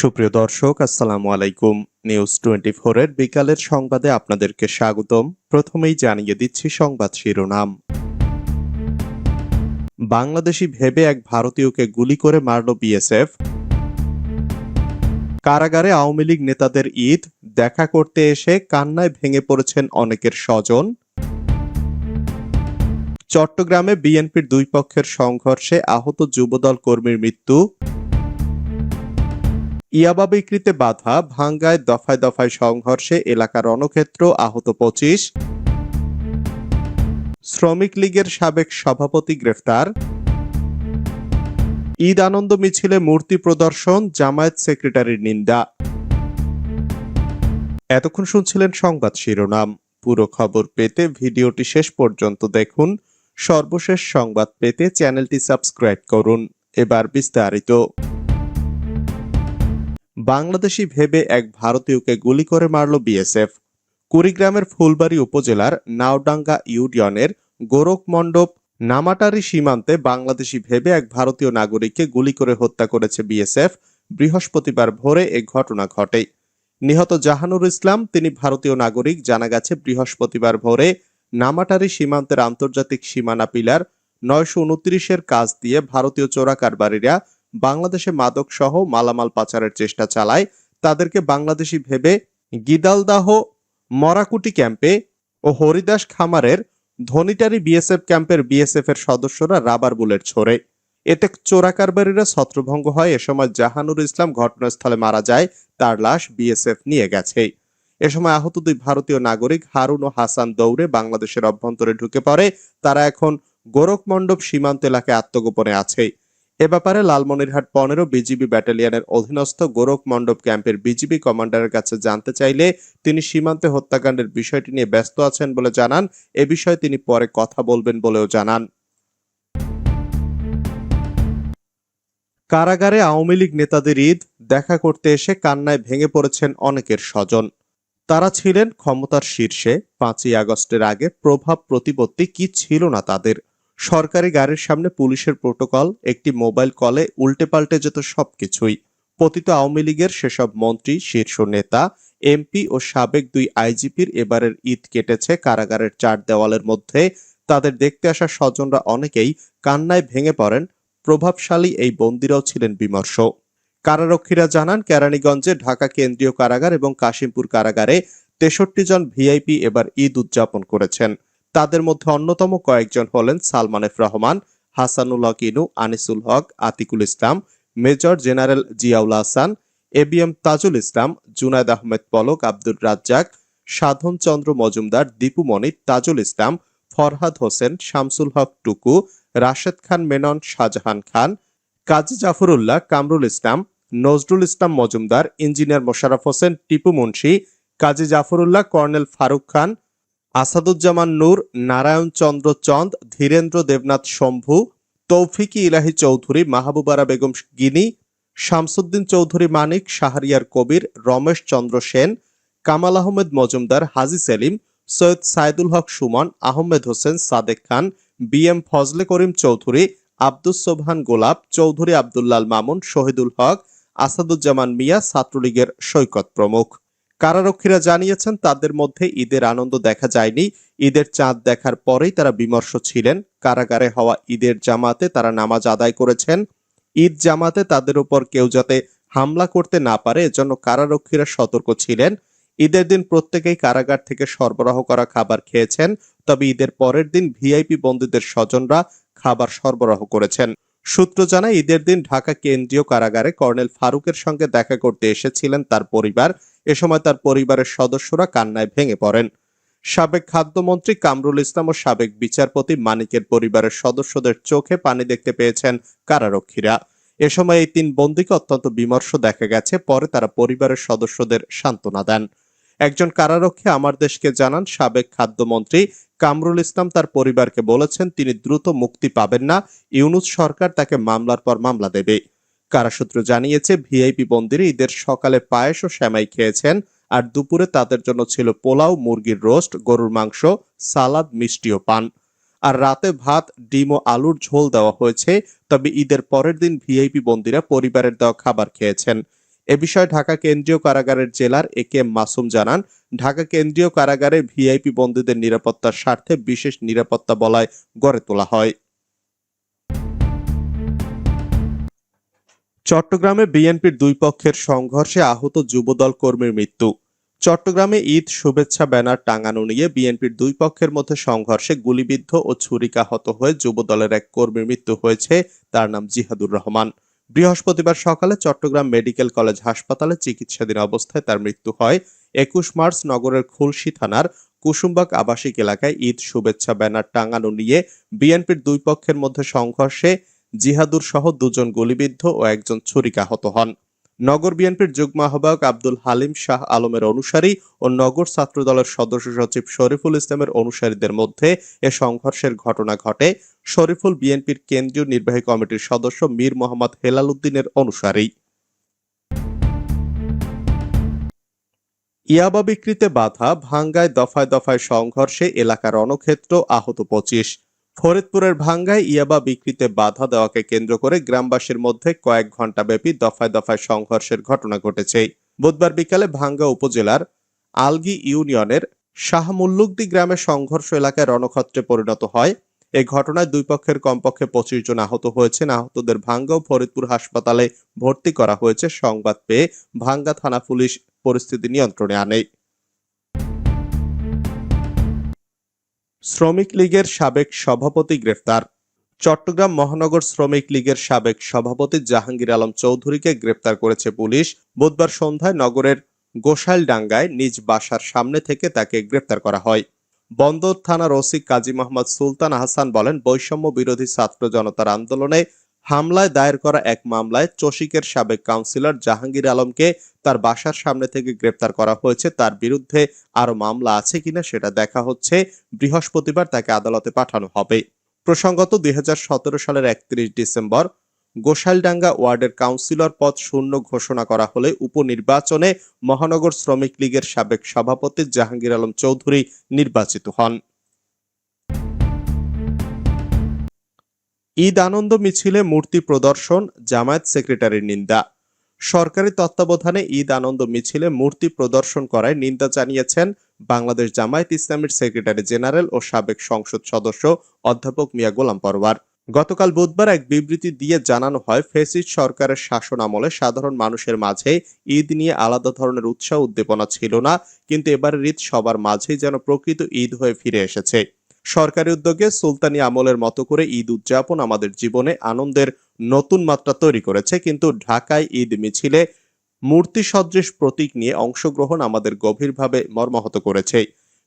সুপ্রিয় দর্শক, আসসালামু আলাইকুম। নিউজ টোয়েন্টি এর বিকালের সংবাদে আপনাদেরকে স্বাগতম। প্রথমেই জানিয়ে দিচ্ছি সংবাদ শিরোনাম। বাংলাদেশি ভেবে এক ভারতীয়কে গুলি করে মারল বিএসএফ। কারাগারে আওয়ামী লীগ নেতাদের ঈদ, দেখা করতে এসে কান্নায় ভেঙে পড়েছেন অনেকের স্বজন। চট্টগ্রামে বিএনপির দুই পক্ষের সংঘর্ষে আহত যুবদল কর্মীর মৃত্যু। ইয়াবা বিক্রিতে বাধা ভাঙ্গায় দফায় দফায় সংঘর্ষে এলাকার রণক্ষেত্র আহত পঁচিশ। শ্রমিক লীগের সাবেক সভাপতি গ্রেফতার। ঈদ আনন্দ মিছিলে মূর্তি প্রদর্শন, জামায়াত সেক্রেটারির নিন্দা। এতক্ষণ শুনছিলেন সংবাদ শিরোনাম। পুরো খবর পেতে ভিডিওটি শেষ পর্যন্ত দেখুন। সর্বশেষ সংবাদ পেতে চ্যানেলটি সাবস্ক্রাইব করুন। এবার বিস্তারিত। বাংলাদেশি ভেবে এক ভারতীয়কে গুলি করে মারল বিএসএফ। কুড়িগ্রামের ফুলবাড়ী উপজেলার নাওডাঙ্গা ইউনিয়নের গোরখ মণ্ডপ নামাটারি সীমান্তে বাংলাদেশি ভেবে এক ভারতীয় নাগরিককে গুলি করে হত্যা করেছে বিএসএফ। বৃহস্পতিবার ভোরে এ ঘটনা ঘটে। নিহত জাহানুর ইসলাম, তিনি ভারতীয় নাগরিক, জানা গেছে বৃহস্পতিবার ভোরে নামাটারি সীমান্তের আন্তর্জাতিক সীমানা পিলার নয়শো উনত্রিশের কাজ দিয়ে ভারতীয় চোরা কারবারিরা বাংলাদেশে মাদক সহ মালামাল পাচারের চেষ্টা চালায়। তাদেরকে বাংলাদেশি ভেবে গিদালদাহ, মরাকুটি ক্যাম্পে ও হরিদাস খামারের ধনিটারি বিএসএফ ক্যাম্পের বিএসএফ এর সদস্যরা রাবার বুলেট ছোড়ে। এতে চোরা কারবারিরা ছত্রভঙ্গ হয়। এ সময় জাহানুর ইসলাম ঘটনাস্থলে মারা যায়। তার লাশ বিএসএফ নিয়ে গেছে। এ সময় আহত দুই ভারতীয় নাগরিক হারুন ও হাসান দৌড়ে বাংলাদেশের অভ্যন্তরে ঢুকে পড়ে। তারা এখন গোরখমণ্ডপ সীমান্ত এলাকায় আত্মগোপনে আছে। এ ব্যাপারে লালমনিরহাট পনেরো বিজিবি ব্যাটালিয়নের অধীনস্থ গোরখ মণ্ডপ ক্যাম্পের বিজিবি কমান্ডারের কাছে জানতে চাইলে তিনি সীমান্তে হত্যাকাণ্ডের বিষয়টি নিয়ে ব্যস্ত আছেন বলে জানান। এ বিষয়ে তিনি পরে কথা বলবেন বলেও জানান। কারাগারে আওয়ামী লীগ নেতাদের ঈদ, দেখা করতে এসে কান্নায় ভেঙে পড়েছেন অনেকের স্বজন। তারা ছিলেন ক্ষমতার শীর্ষে। পাঁচই আগস্টের আগে প্রভাব প্রতিপত্তি কি ছিল না তাদের? সরকারি গাড়ির সামনে পুলিশের প্রোটোকল, একটি মোবাইল কলে উল্টে পাল্টে যেত সবকিছুই। পতিত আওয়ামী লীগের সেসব মন্ত্রী, শীর্ষ নেতা, এমপি ও সাবেক দুই আইজিপির এবারের ঈদ কেটেছে কারাগারের চার দেওয়ালের মধ্যে। তাদের দেখতে আসা স্বজনরা অনেকেই কান্নায় ভেঙে পড়েন, প্রভাবশালী এই বন্দিরাও ছিলেন বিমর্ষ। কারারক্ষীরা জানান, কেরানীগঞ্জে ঢাকা কেন্দ্রীয় কারাগার এবং কাশিমপুর কারাগারে তেষট্টি জন ভিআইপি এবার ঈদ উদযাপন করেছেন। তাদের মধ্যে অন্যতম কয়েকজন হলেন Salman F Rahman, Hasanul Haque Inu, Anisul Haque, Atiqul Islam, major general Ziaul Hasan, A B M Tajul Islam, Junaid Ahmed Palak, Abdur Razzak, Sadhan Chandra Majumder, Dipu Moni, Tajul Islam, Farhad Hossain, Shamsul Haque Tuku, Rashed Khan Menon, Shahjahan Khan, Kazi Zafrullah, Kamrul Islam, Nazrul Islam Majumder, engineer Mosharraf Hossain, Tipu Munshi, Kazi Zafrullah, colonel Faruk Khan Asaduzzaman Noor Narayan Chandra Chanda, Dhirendra Debnath Shambhu, Tawfiq Elahi Chowdhury Mahbubara Begum Gini, Shamsuddin Chowdhury Manik, Shahriar Kabir, Ramesh Chandra Sen, Kamal Ahmed Majumder, Haji Selim, Syed Saidul Haque Sumon, Ahmed Hossain Sadek Khan, B M Fazle Karim Chowdhury, Abdus Sobhan Golap, Chowdhury Abdullah Mamun, Shahidul হক, আসাদুজ্জামান মিয়া, ছাত্রলীগের সৈকত প্রমুখ। কারারক্ষীরা জানিয়েছেন, তাদের মধ্যে ঈদের আনন্দ দেখা যায়নি। ঈদের চাঁদ দেখার পরেই তারা বিমর্ষ ছিলেন। কারাগারে হওয়া ঈদের জামাতে তারা নামাজ আদায় করেছেন। ঈদ জামাতে তাদের উপর কেউ যাতে হামলা করতে না পারে, এজন্য কারারক্ষীরা সতর্ক ছিলেন। ঈদের দিন প্রত্যেকেই কারাগার থেকে সরবরাহ করা খাবার খেয়েছেন। তবে ঈদের পরের দিন ভিআইপি বন্দীদের স্বজনরা খাবার সরবরাহ করেছেন। সূত্র জানায়, ঈদের দিন ঢাকা কেন্দ্রীয় কারাগারে কর্নেল ফারুকের সঙ্গে দেখা করতে এসেছিলেন তার পরিবার। এ সময় তার পরিবারের সদস্যরা কান্নায় ভেঙে পড়েন। সাবেক খাদ্যমন্ত্রী কামরুল ইসলাম ও সাবেক বিচারপতি মানিকের পরিবারের সদস্যদের চোখে পানি দেখতে পেয়েছেন কারারক্ষীরা। এ সময় এই তিন বন্দীকে অত্যন্ত বিমর্ষ দেখা গেছে, পরে তারা পরিবারের সদস্যদের সান্ত্বনা দেন। একজন কারারক্ষী আমার দেশকে জানান, সাবেক খাদ্যমন্ত্রী কামরুল ইসলাম তার পরিবারকে বলেছেন, তিনি দ্রুত মুক্তি পাবেন না, ইউনুস সরকার তাকে মামলার পর মামলা দেবে। কারাসূত্র জানিয়েছে, ভিআইপি বন্দিরে ঈদের সকালে পায়েস ও শ্যামাই খেয়েছেন আর দুপুরে তাদের জন্য ছিল পোলাও, মুরগির রোস্ট, গরুর মাংস, সালাদ মিষ্টি ও পান। আর রাতে ভাত, ডিম ও আলুর ঝোল দেওয়া হয়েছে, তবে ঈদের পরের দিন ভিআইপি বন্দিরা পরিবারের দেওয়া খাবার খেয়েছেন। এ বিষয়ে ঢাকা কেন্দ্রীয় কারাগারের জেলার এ কে মাসুম জানান, ঢাকা কেন্দ্রীয় কারাগারে ভিআইপি বন্দীদের নিরাপত্তার স্বার্থে বিশেষ নিরাপত্তা বলয় গড়ে তোলা হয়। চট্টগ্রামে বিএনপির দুই পক্ষের সংঘর্ষে আহত যুবদল কর্মীর মৃত্যু। চট্টগ্রামে ঈদ শুভেচ্ছা ব্যানার টাঙানো নিয়ে বিএনপির দুই পক্ষের মধ্যে সংঘর্ষে গুলিবিদ্ধ ও ছুরিকাহত হয়ে যুবদলের এক কর্মীর মৃত্যু হয়েছে, তার নাম জিহাদুর রহমান। বৃহস্পতিবার সকালে চট্টগ্রাম মেডিকেল কলেজ হাসপাতালে চিকিৎসাধীন অবস্থায় তার মৃত্যু হয়। একুশ মার্চ নগরের খুলশী থানার কুসুমবাগ আবাসিক এলাকায় ঈদ শুভেচ্ছা ব্যানার টাঙানো নিয়ে বিএনপির দুই পক্ষের মধ্যে সংঘর্ষে জিহাদুর সহ দুজন গুলিবিদ্ধ ও একজন ছুরিকাহত হন। নগর বিএনপির যুগ্ম আহ্বায়ক আব্দুল হালিম শাহ আলমের অনুসারী ও নগর ছাত্র দলের সদস্য সচিব শরীফুল ইসলামের অনুসারীদের মধ্যে এ সংঘর্ষের ঘটনা ঘটে। শরীফুল বিএনপির কেন্দ্রীয় নির্বাহী কমিটির সদস্য মীর মোহাম্মদ হেলাল উদ্দিনের অনুসারী। ইয়াবা বিক্রিতে বাধা, ভাঙ্গায় দফায় দফায় সংঘর্ষে এলাকার রণক্ষেত্র আহত পঁচিশ। ফরিদপুরের ভাঙ্গায় ইয়াবা বিক্রিতে বাধা দেওয়াকে কেন্দ্র করে গ্রামবাসীর মধ্যে কয়েক ঘণ্টা ব্যাপী দফায় দফায় সংঘর্ষের ঘটনা ঘটেছে। বুধবার বিকালে ভাঙ্গা উপজেলার আলগি ইউনিয়নের শাহ মুল্লুকদি গ্রামে সংঘর্ষ এলাকায় রণক্ষেত্রে পরিণত হয়। এই ঘটনায় দুই পক্ষের কমপক্ষে পঁচিশ জন আহত হয়েছেন। আহতদের ভাঙ্গা ও ফরিদপুর হাসপাতালে ভর্তি করা হয়েছে। সংবাদ পেয়ে ভাঙ্গা থানা পুলিশ পরিস্থিতি নিয়ন্ত্রণে আনে। শ্রমিক লীগের সাবেক সভাপতি গ্রেফতার। চট্টগ্রাম মহানগর শ্রমিক লীগের সাবেক সভাপতি জাহাঙ্গীর আলম চৌধুরীকে গ্রেপ্তার করেছে পুলিশ। বুধবার সন্ধ্যায় নগরের গোসাইলডাঙ্গায় নিজ বাসার সামনে থেকে তাকে গ্রেপ্তার করা হয়। বন্দর থানার ওসি কাজী মোহাম্মদ সুলতান আহসান বলেন, বৈষম্য বিরোধী ছাত্র জনতার আন্দোলনে হামলায় দায়ের করা এক মামলায় চসিকের সাবেক কাউন্সিলর জাহাঙ্গীর আলমকে তার বাসার সামনে থেকে গ্রেপ্তার করা হয়েছে। তার বিরুদ্ধে আরও মামলা আছে কিনা সেটা দেখা হচ্ছে। বৃহস্পতিবার তাকে আদালতে পাঠানো হবে। প্রসঙ্গত দুই হাজার সতেরো সালের একত্রিশ ডিসেম্বর গোসাইলডাঙ্গা ওয়ার্ডের কাউন্সিলর পদ শূন্য ঘোষণা করা হলে উপনির্বাচনে মহানগর শ্রমিক লীগের সাবেক সভাপতি জাহাঙ্গীর আলম চৌধুরী নির্বাচিত হন। ঈদ আনন্দ মিছিলে মূর্তি প্রদর্শন, জামায়াত সেক্রেটারির নিন্দা। সরকারি তত্ত্বাবধানে ঈদ আনন্দ মিছিলে মূর্তি প্রদর্শন করায় নিন্দা জানিয়েছেন বাংলাদেশ জামায়াত ইসলামের সেক্রেটারি জেনারেল ও সাবেক সংসদ সদস্য অধ্যাপক মিয়া গোলাম পরওয়ার। গতকাল বুধবার এক বিবৃতি দিয়ে জানানো হয় ফেসিস্ট সরকারের শাসন আমলে সাধারণ মানুষের মাঝে ঈদ নিয়ে আলাদা ধরনের উৎসাহ উদ্দীপনা ছিল না, কিন্তু এবারের ঈদ সবার মাঝেই যেন প্রকৃত ঈদ হয়ে ফিরে এসেছে। সরকারি উদ্যোগে সুলতানি আমলের মতো করে ঈদ উদযাপন আমাদের জীবনে আনন্দের নতুন মাত্রা তৈরি করেছে। কিন্তু ঢাকায় ঈদ মিছিলে মূর্তি সদৃশ প্রতীক নিয়ে অংশগ্রহণ আমাদের গভীরভাবে মর্মাহত করেছে।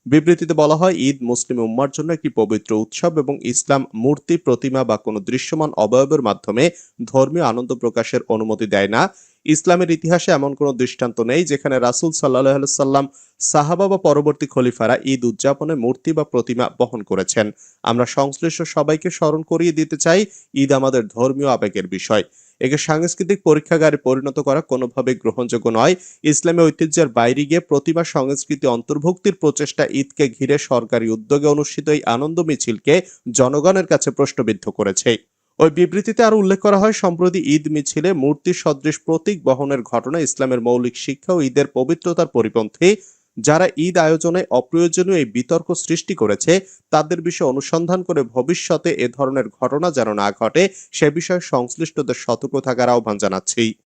বিবৃতিতে বলা হয়, ঈদ মুসলিম উম্মার জন্য একটি পবিত্র উৎসব এবং ইসলাম মূর্তি, প্রতিমা বা কোনো দৃশ্যমান অবয়বের মাধ্যমে ধর্মীয় আনন্দ প্রকাশের অনুমতি দেয় না। ইসলামের ইতিহাসে এমন কোনো দৃষ্টান্ত নেই যেখানে রাসূল সাল্লাহ সাল্লাম সাহাবা বা পরবর্তী খলিফারা ঈদ উদযাপনে মূর্তি বা প্রতিমা বহন করেছেন। আমরা সংশ্লিষ্ট সবাইকে স্মরণ করিয়ে দিতে চাই, ঈদ আমাদের ধর্মীয় আবেগের বিষয়। একে সাংস্কৃতিক পরীক্ষাগারে পরিণত করা কোনোভাবে গ্রহণযোগ্য নয়। ইসলামী ঐতিহ্যের বাইরে গিয়ে প্রতিমা সংস্কৃতি অন্তর্ভুক্তির প্রচেষ্টা ঈদকে ঘিরে সরকারি উদ্যোগে অনুষ্ঠিত এই আনন্দ মিছিলকে জনগণের কাছে প্রশ্নবিদ্ধ করেছে। ওই বিবৃতিতে আরও উল্লেখ করা হয়, সম্প্রতি ঈদ মিছিলে মূর্তি সদৃশ প্রতীক বহনের ঘটনা ইসলামের মৌলিক শিক্ষা ও ঈদের পবিত্রতার পরিপন্থী যারা ঈদ আয়োজনে অপ্রয়োজনীয় এই বিতর্ক সৃষ্টি করেছে, তাদের বিষয়ে অনুসন্ধান করে ভবিষ্যতে এ ধরনের ঘটনা যেন না ঘটে, সে বিষয়ে সংশ্লিষ্টদের সতর্ক থাকার আহ্বান জানাচ্ছি।